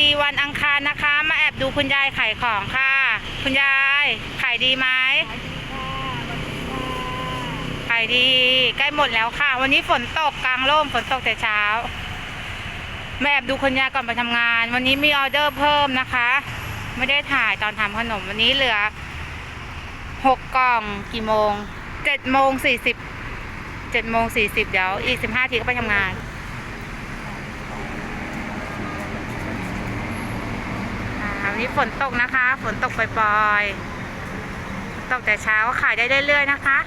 ดีวันอังคารนะคะ มาแอบดูคุณยายขายของค่ะ คุณยายขายดีไหมขายดีค่ะสวัสดีค่ะขายดีใกล้หมดแล้วค่ะ วันนี้ฝนตกกลางร่มฝนตกแต่เช้ามาแอบดูคุณยายก่อนไปทำงาน วันนี้มีออเดอร์เพิ่มนะคะ ไม่ได้ถ่ายตอนทำขนมวันนี้เหลือหกกล่องกี่โมงเจ็ดโมงสี่สิบเจ็ดโมงสี่สิบเดี๋ยวอีกสิบห้าทีก็ไปทำงาน อ่า วันนี้ฝนตกนะคะ ฝนตกปล่อยๆ ตกแต่เช้าขายได้เรื่อยๆนะคะ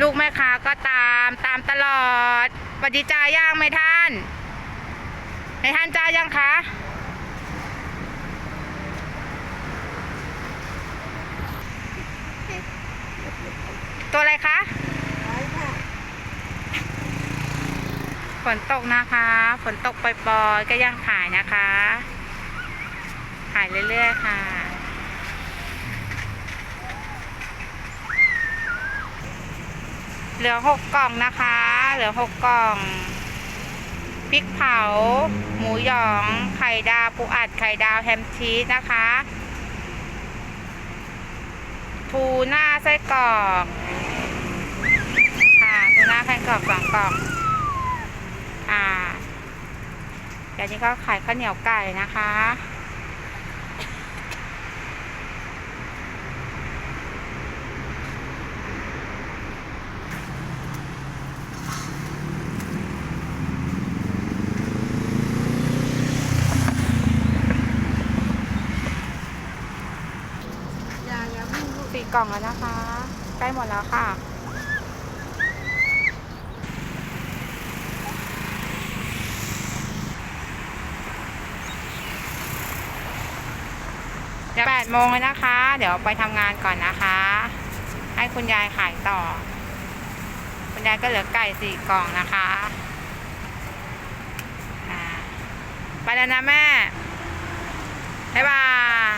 ลูกแม่ค้าก็ตามตามตลอดปฏิจาย่างไหมท่านให้ท่านจ้ายังคะตัวอะไรคะ ขายค่ะ ฝนตกนะคะ ฝนตกปล่อยๆก็ยังขายนะคะ ขายเรื่อยๆค่ะ เหลือหกกล่องนะคะ เหลือหกกล่องพริกเผา หมูหยอง ไข่ดาวปูอัด ไข่ดาวแฮมชีสนะคะทูน่าไส้กรอก ค่ะทูน่าไส้กรอกสองกล่อง อ่า เดี๋ยวนี้ก็ขายข้าวเหนียวไก่นะคะยาอย่าวิ่งลูกสี่กล่องแล้วนะคะ ใกล้หมดแล้วค่ะ เดี๋ยวแปดโมงแลยนะคะ เดี๋ยวไปทำงานก่อนนะคะ ให้คุณยายขายต่อ คุณยายก็เหลือไก่สี่กล่องนะคะไปแล้วนะแม่ บ๊ายบาย